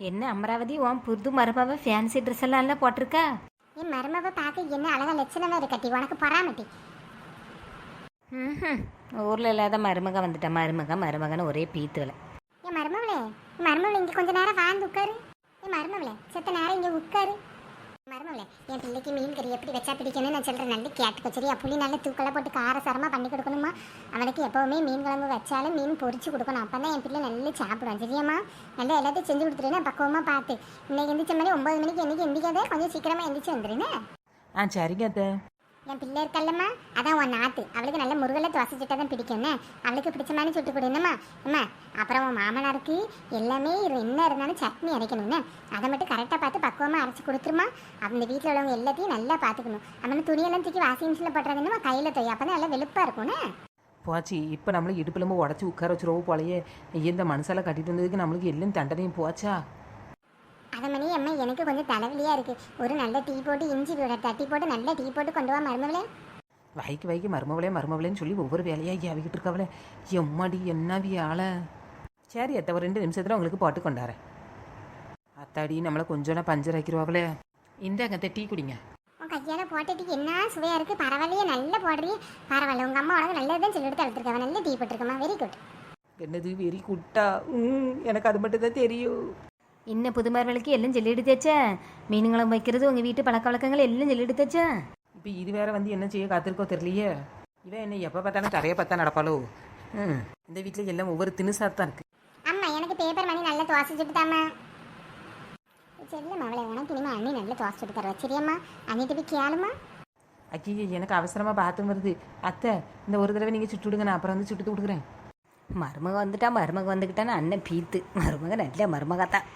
என்ன அமராவதி உன் புது மருமவ ஃபேன்சி ட்ரெஸ் எல்லாம் எல்லாம் போட்டிருக்கா? என் மருமவை பார்க்க என்ன அழகா லட்சணமா இருக்கட்டி உனக்கு பொறாமட்டி ம் ஊரில் இல்லாத மருமக வந்துட்டா மருமக மருமகன்னு ஒரே பீத்துவலை என் மருமவளே மருமவளே இங்க கொஞ்ச நேரம் வாழ்ந்து உட்காரு. என் மருமவளே செத்த நேரம் இங்க உட்காரு. மருமவளே என் பிள்ளைக்கு மீன் கறி எப்படி வச்சா பிடிக்கணும்னு நான் சொல்கிறேன் நல்ல கேட்டுக்க. சரியா? புளி நல்ல தூக்கெல்லாம் போட்டு காரசாரமாக பண்ணி கொடுக்கணுமா? அவனுக்கு எப்போவுமே மீன் குழம்பு வச்சாலும் மீன் பொரிச்சு கொடுக்கணும். அப்போ தான் என் பிள்ளை நல்லா சாப்பிடுவான். சரியாம்மா? நல்லா எல்லாத்தையும் செஞ்சு கொடுத்துருன்னா பக்குவமாக பார்த்து. இன்னைக்கு எந்திரிச்ச மாதிரி ஒன்பது மணிக்கு என்றைக்கு எந்திரிக்காதே? கொஞ்சம் சீக்கிரமாக எந்திரிச்சு வந்துருன்னு ஆ சரிங்க அத்தை. என் பிள்ளை இருக்கல்லம்மா அதான் உன் நாத்து. அவளுக்கு நல்ல முருகலை துவசை சுட்டா தான் பிடிக்கும்னு. அவளுக்கு பிடிச்ச மாதிரி சுட்டு கொடு அம்மா அப்புறம் உன் மாமனாருக்கு எல்லாமே இரு- என்ன இருந்தாலும் சட்னி அரைக்கணும்னு. அதை மட்டும் கரெக்டாக பார்த்து பக்குவமாக அரைச்சி கொடுத்துருமா. அந்த வீட்டில் உள்ளவங்க எல்லாத்தையும் நல்லா பார்த்துக்கணும். அவனு துணியெல்லாம் தூக்கி வாஷிங் மிஷினில் போட்டுறதுன்னா கையில் தொய் அப்போ தான் நல்லா வெளுப்பாக இருக்கும்னு. போச்சு. இப்போ நம்மளும் இடுப்புலம்பு உடச்சி உட்கார வச்சுருவோம் போலயே. இந்த மனசால கட்டிட்டு வந்ததுக்கு நம்மளுக்கு எல்லாம் தண்டனையும் போச்சா? அதை மணி அம்மா எனக்கு கொஞ்சம் தலைவலியாக இருக்குது ஒரு நல்ல டீ போட்டு இஞ்சி தட்டி போட்டு நல்ல டீ போட்டு கொண்டு வா மருமகளே. வைக்கு வைக்கு மருமவளே மருமவளேன்னு சொல்லி ஒவ்வொரு வேலையாக ஆகிக்கிட்டு இருக்கவளே. எம்மாடி என்ன வியாழ சரி அத்தை ஒரு ரெண்டு நிமிஷத்தில் உங்களுக்கு போட்டு கொண்டாரேன் அத்தாடி நம்மளை கொஞ்சம் பஞ்சர் ஆக்கிடுவாங்களே இந்தாங்க அத்தை டீ குடிங்க. உன் கையால் போட்டதுக்கு என்ன சுவையாக இருக்குது பரவாயில்லையே நல்லா போடுறியே பரவாயில்ல உங்கள் அம்மா உனக்கு நல்லதான் சொல்லி கொடுத்து அழுத்திருக்கவன் நல்ல டீ போட்டிருக்கம்மா வெரி குட் என்னது வெறி குட்டா ம் எனக்கு அது மட்டும் தான் தெரியும். இன்னும் புது மருமகளுக்கு எல்லாம் சொல்லி எடுத்தாச்சா மீனுங்களும் வைக்கிறது உங்கள் வீட்டு பழக்க வழக்கங்கள் எல்லாம் சொல்லி எடுத்தாச்சா இப்போ இது வேற வந்து என்ன செய்ய காத்திருக்கோ தெரியலையே. இவன் என்ன எப்போ பார்த்தாலும் தரையை பார்த்தா நடப்பாளோ? ம். இந்த வீட்டில் எல்லாம் ஒவ்வொரு தினுசாக தான் இருக்கு. அம்மா எனக்கு பேப்பர் மணி நல்லா துவாசை சுட்டு தாம்மா செல்லம் அவளை உனக்கு இனிமே அண்ணி நல்லா துவாசை சுட்டு தருவா. சரியாம்மா? அண்ணிட்டு போய் கேளுமா ஐயோ எனக்கு அவசரமாக பாத்ரூம் வருது. அத்தை இந்த ஒரு தடவை நீங்கள் சுட்டு விடுங்க நான் அப்புறம் வந்து சுட்டு கொடுக்குறேன் மருமக வந்துட்டா மருமக வந்துக்கிட்டான்னு அண்ணன் பீத்து. மருமக நல்ல மருமக தான்.